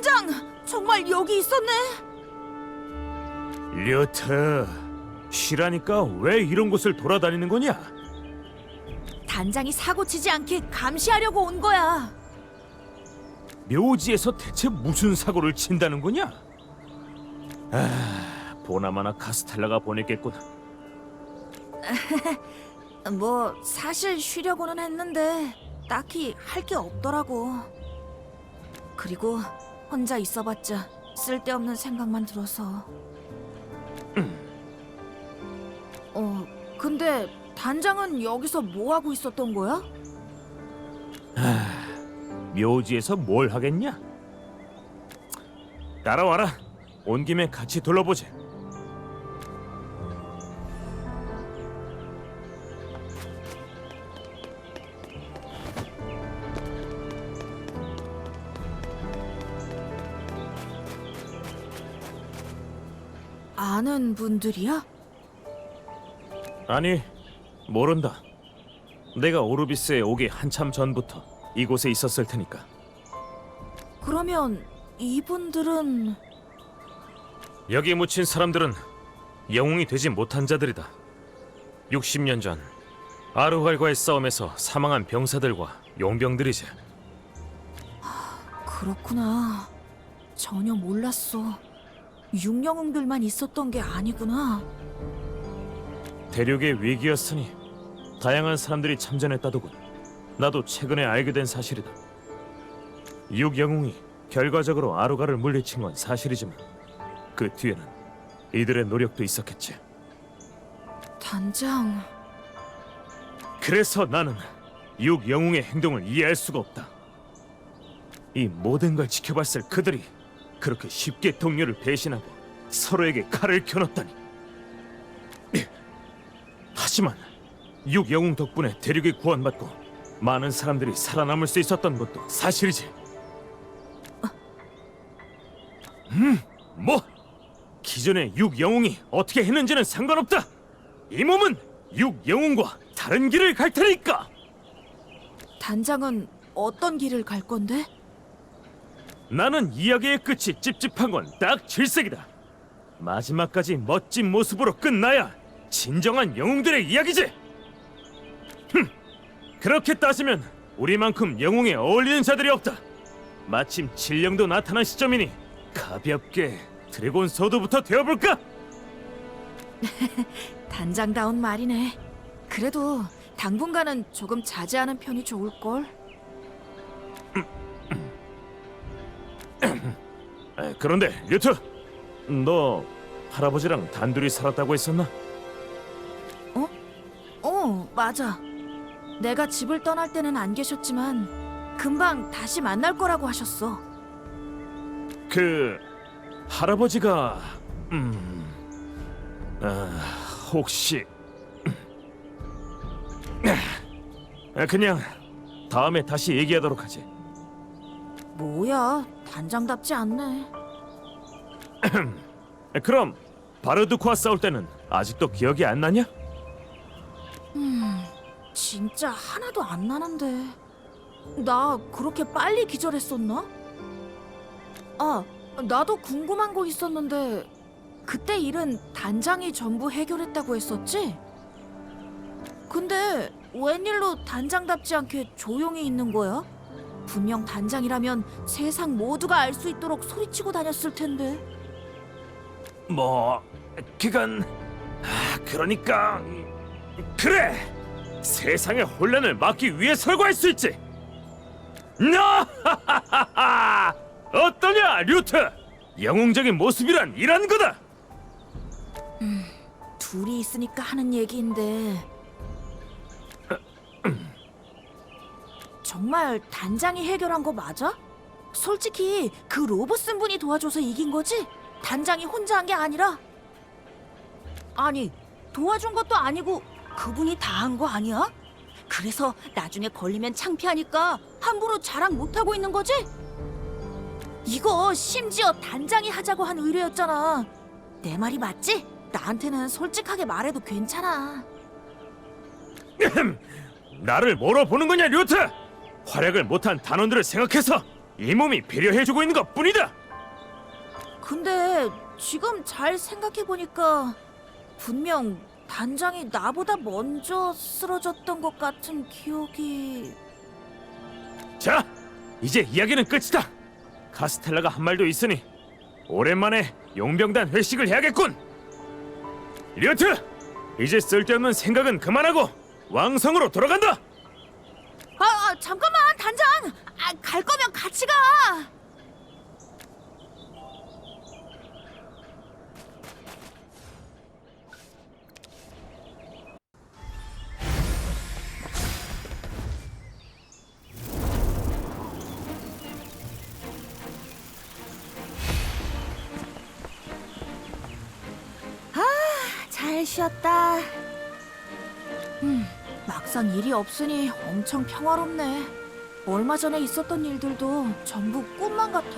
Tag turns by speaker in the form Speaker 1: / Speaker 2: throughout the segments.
Speaker 1: 단장 정말 여기 있었네.
Speaker 2: 류트, 쉬라니까 왜 이런 곳을 돌아다니는 거냐?
Speaker 1: 단장이 사고 치지 않게 감시하려고 온 거야.
Speaker 2: 묘지에서 대체 무슨 사고를 친다는 거냐? 아, 보나마나 카스텔라가 보냈겠군.
Speaker 1: 뭐 사실 쉬려고는 했는데 딱히 할 게 없더라고. 그리고 혼자 있어봤자 쓸데없는 생각만 들어서. 어, 근데 단장은 여기서 뭐 하고 있었던 거야?
Speaker 2: 묘지에서 뭘 하겠냐? 따라와라. 온 김에 같이 둘러보지.
Speaker 1: 아는 분들이야?
Speaker 2: 아니, 모른다. 내가 오르비스에 오기 한참 전부터 이곳에 있었을 테니까.
Speaker 1: 그러면 이분들은
Speaker 2: 여기 묻힌 사람들은 영웅이 되지 못한 자들이다. 60년 전 아르활과의 싸움에서 사망한 병사들과 용병들이지.
Speaker 1: 그렇구나. 전혀 몰랐어. 육영웅들만 있었던 게 아니구나.
Speaker 2: 대륙의 위기였으니 다양한 사람들이 참전했다더군. 나도 최근에 알게 된 사실이다. 육영웅이 결과적으로 아루가를 물리친 건 사실이지만 그 뒤에는 이들의 노력도 있었겠지.
Speaker 1: 단장,
Speaker 2: 그래서 나는 육영웅의 행동을 이해할 수가 없다. 이 모든 걸 지켜봤을 그들이 그렇게 쉽게 동료를 배신하고 서로에게 칼을 겨눴다니. 예. 하지만 육영웅 덕분에 대륙이 구원받고 많은 사람들이 살아남을 수 있었던 것도 사실이지. 음, 뭐? 기존의 육영웅이 어떻게 했는지는 상관없다. 이 몸은 육영웅과 다른 길을 갈 테니까.
Speaker 1: 단장은 어떤 길을 갈 건데?
Speaker 2: 나는 이야기의 끝이 찝찝한 건 딱 질색이다. 마지막까지 멋진 모습으로 끝나야 진정한 영웅들의 이야기지. 흠, 그렇게 따지면 우리만큼 영웅에 어울리는 자들이 없다. 마침 질령도 나타난 시점이니 가볍게 드래곤 소드부터 되어볼까?
Speaker 1: 단장다운 말이네. 그래도 당분간은 조금 자제하는 편이 좋을 걸.
Speaker 2: 에, 그런데 류트, 너 할아버지랑 단둘이 살았다고 했었나?
Speaker 1: 어, 맞아. 내가 집을 떠날 때는 안 계셨지만 금방 다시 만날 거라고 하셨어.
Speaker 2: 그 할아버지가 음, 아, 혹시 아, 그냥 다음에 다시 얘기하도록 하지.
Speaker 1: 뭐야, 단장답지 않네.
Speaker 2: 아, 그럼 바르두크와 싸울 때는 아직도 기억이 안 나냐?
Speaker 1: 진짜 하나도 안 나는데. 나 그렇게 빨리 기절했었나? 아, 나도 궁금한 거 있었는데 그때 일은 단장이 전부 해결했다고 했었지? 근데 웬일로 단장답지 않게 조용히 있는 거야? 분명 단장이라면 세상 모두가 알 수 있도록 소리치고 다녔을 텐데.
Speaker 2: 뭐 그건 아, 그러니까 그래 세상의 혼란을 막기 위해서라고 할 수 있지. 나하하하하 어떠냐 류트 영웅적인 모습이란 이란 거다.
Speaker 1: 둘이 있으니까 하는 얘기인데 정말 단장이 해결한 거 맞아? 솔직히 그 로봇 쓴 분이 도와줘서 이긴 거지? 단장이 혼자 한 게 아니라? 아니 도와준 것도 아니고 그분이 다 한 거 아니야? 그래서 나중에 걸리면 창피하니까 함부로 자랑 못하고 있는 거지? 이거 심지어 단장이 하자고 한 의뢰였잖아 내 말이 맞지? 나한테는 솔직하게 말해도 괜찮아.
Speaker 2: 나를 뭐로 보는 거냐 류트 활약을 못한 단원들을 생각해서 이 몸이 배려해주고 있는 것 뿐이다.
Speaker 3: 근데 지금 잘 생각해 보니까 분명 단장이 나보다 먼저 쓰러졌던 것 같은 기억이.
Speaker 2: 자, 이제 이야기는 끝이다. 카스텔라가 한 말도 있으니 오랜만에 용병단 회식을 해야겠군. 리어트, 이제 쓸데없는 생각은 그만하고 왕성으로 돌아간다.
Speaker 3: 잠깐만 단장. 아, 갈 거면 같이 가. 아, 잘 쉬었다. 음, 막상 일이 없으니 엄청 평화롭네. 얼마 전에 있었던 일들도 전부 꿈만 같아.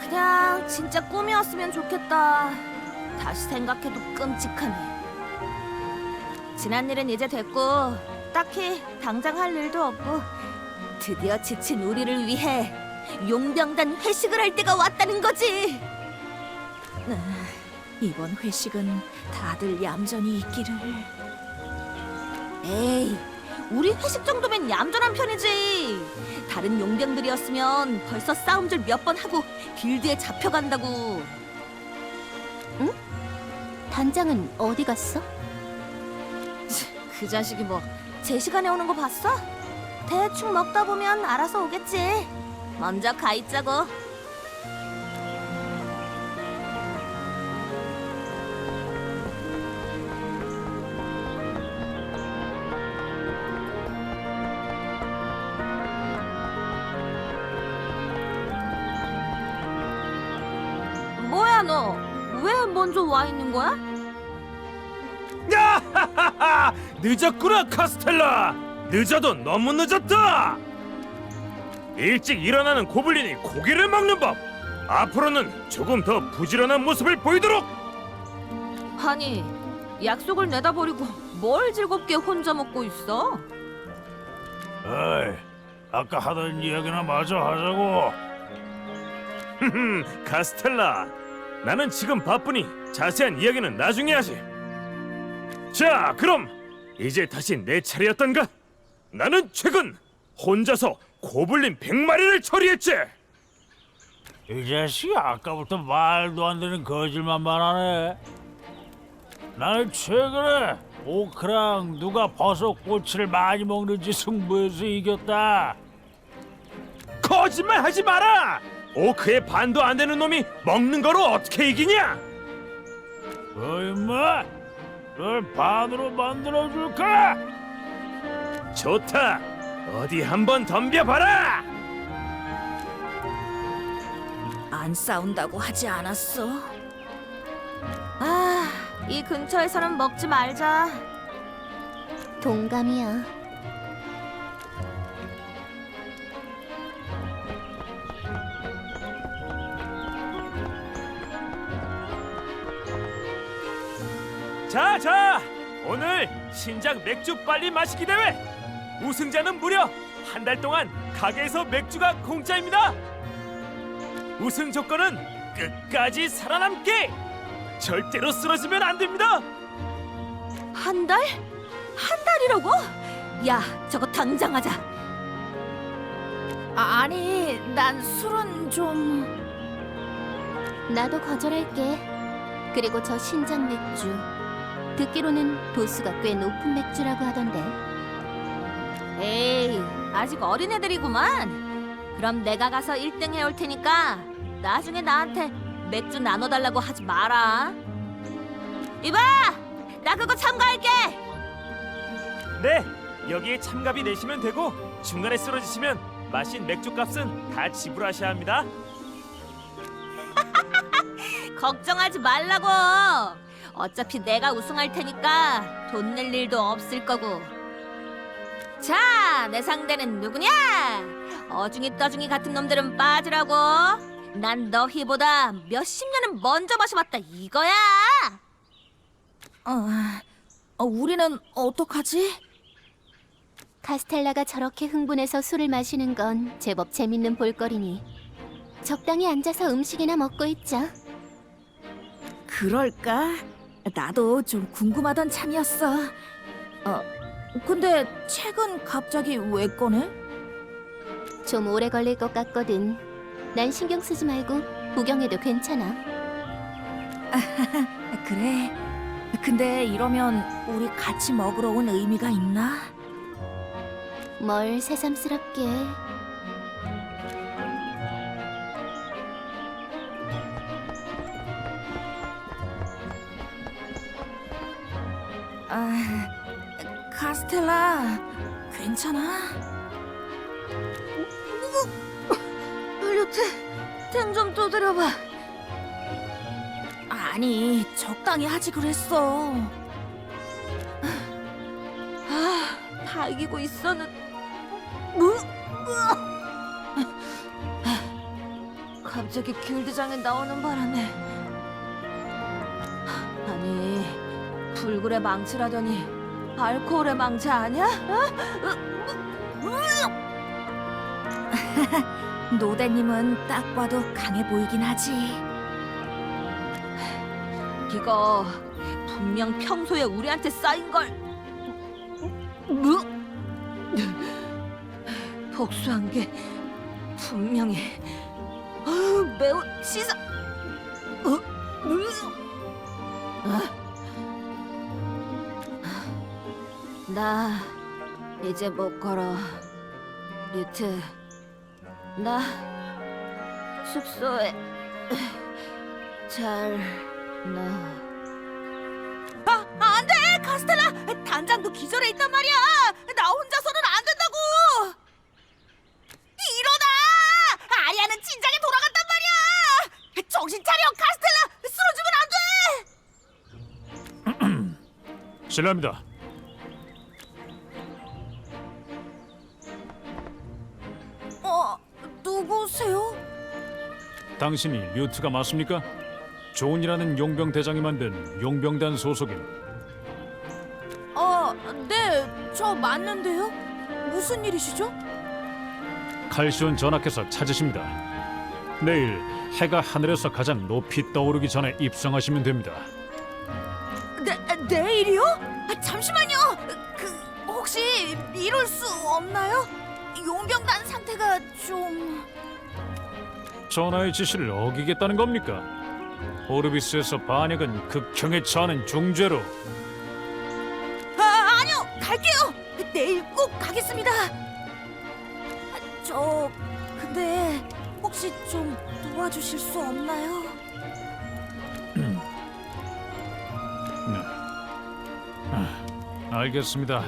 Speaker 3: 그냥 진짜 꿈이었으면 좋겠다. 다시 생각해도 끔찍하네. 지난 일은 이제 됐고 딱히 당장 할 일도 없고 드디어 지친 우리를 위해 용병단 회식을 할 때가 왔다는 거지. 아, 이번 회식은 다들 얌전히 있기를. 에이, 우리 회식 정도면 얌전한 편이지. 다른 용병들이었으면 벌써 싸움질 몇 번 하고 길드에 잡혀간다고.
Speaker 4: 단장은 어디 갔어?
Speaker 3: 그 자식이 뭐 제 시간에 오는 거 봤어? 대충 먹다 보면 알아서 오겠지. 먼저 가 있자고. 뭐야 너? 왜 먼저 와 있는 거야?
Speaker 2: 야하하하! 늦었구나 카스텔라. 늦어도 너무 늦었다. 일찍 일어나는 고블린이 고기를 먹는 법. 앞으로는 조금 더 부지런한 모습을 보이도록.
Speaker 3: 아니 약속을 내다 버리고 뭘 즐겁게 혼자 먹고 있어?
Speaker 5: 어이, 아까 하던 이야기나 마저 하자고.
Speaker 2: 흠, 카스텔라. 나는 지금 바쁘니 자세한 이야기는 나중에 하지. 자, 그럼 이제 다시 내 차례였던가? 나는 최근 혼자서 고블린 100마리를 처리했지.
Speaker 5: 이 자식이 아까부터 말도 안 되는 거짓만 말하네. 나는 최근에 오크랑 누가 버섯 꼬치를 많이 먹는지 승부해서 이겼다.
Speaker 2: 거짓말 하지 마라. 오크의 반도 안 되는 놈이 먹는 거로 어떻게 이기냐?
Speaker 5: 너 임마, 널 반으로 만들어줄까?
Speaker 2: 좋다. 어디 한번 덤벼봐라.
Speaker 3: 안 싸운다고 하지 않았어? 아, 이 근처에서는 먹지 말자.
Speaker 4: 동감이야.
Speaker 2: 신작 맥주 빨리 마시기 대회. 우승자는 무려 한 달 동안 가게에서 맥주가 공짜입니다. 우승 조건은 끝까지 살아남기. 절대로 쓰러지면 안 됩니다.
Speaker 3: 한 달? 한 달이라고? 야, 저거 당장 하자. 아, 아니, 난 술은 좀...
Speaker 4: 나도 거절할게. 그리고 저 신작 맥주. 듣기로는 도수가 꽤 높은 맥주라고 하던데.
Speaker 3: 에이, 아직 어린애들이구만. 그럼 내가 가서 1등 해올 테니까 나중에 나한테 맥주 나눠달라고 하지 마라. 이봐! 나 그거 참가할게!
Speaker 2: 네, 여기에 참가비 내시면 되고 중간에 쓰러지시면 마신 맥주 값은 다 지불하셔야 합니다.
Speaker 3: 걱정하지 말라고. 어차피 내가 우승할 테니까 돈 낼 일도 없을 거고. 자, 내 상대는 누구냐? 어중이 떠중이 같은 놈들은 빠지라고. 난 너희보다 몇십 년은 먼저 마셔봤다 이거야. 어, 어 우리는 어떡하지?
Speaker 4: 카스텔라가 저렇게 흥분해서 술을 마시는 건 제법 재밌는 볼거리니 적당히 앉아서 음식이나 먹고 있자.
Speaker 1: 그럴까? 나도 좀 궁금하던 참이었어. 어, 근데 책은 갑자기 왜 꺼내?
Speaker 4: 좀 오래 걸릴 것 같거든. 난 신경 쓰지 말고 구경해도 괜찮아.
Speaker 1: 그래. 근데 이러면 우리 같이 먹으러 온 의미가 있나?
Speaker 4: 뭘 새삼스럽게.
Speaker 1: 아, 카스텔라, 괜찮아? 헐리우드, 템좀 두드려봐. 아니, 적당히 하지 그랬어. 아, 다 이기고 있었는. 뭐? 갑자기 길드장에 나오는 바람에. 불굴의 망치라더니 알코올의 망치 아니야? 노대님은 딱 봐도 강해 보이긴 하지. 이거 분명 평소에 우리한테 쌓인 걸. 뭐? 복수한 게 분명히 매우 치사. 어? 아. 나 이제 못 걸어. 리트, 나 숙소에 잘 나. 아, 안 돼! 카스텔라! 단장도 기절해 있단 말이야! 나 혼자서는 안 된다고! 일어나! 아리아는 진작에 돌아갔단 말이야! 정신 차려, 카스텔라! 쓰러지면 안 돼!
Speaker 6: 실례합니다. 당신이 류트가 맞습니까? 존이라는 용병 대장이 만든 용병단 소속인
Speaker 1: 어, 네, 저 맞는데요? 무슨 일이시죠?
Speaker 6: 칼시온 전하께서 찾으십니다. 내일 해가 하늘에서 가장 높이 떠오르기 전에 입성하시면 됩니다.
Speaker 1: 내, 내일이요? 아, 잠시만요. 그 혹시 미룰 수 없나요? 용병단 상태가 좀
Speaker 6: 전하의 지시를 어기겠다는 겁니까? 오르비스에서 반역은 극형에 처하는 중죄로
Speaker 1: 아, 아니요. 갈게요. 내일 꼭 가겠습니다. 아, 저 근데 혹시 좀 도와주실 수 없나요?
Speaker 6: 알겠습니다.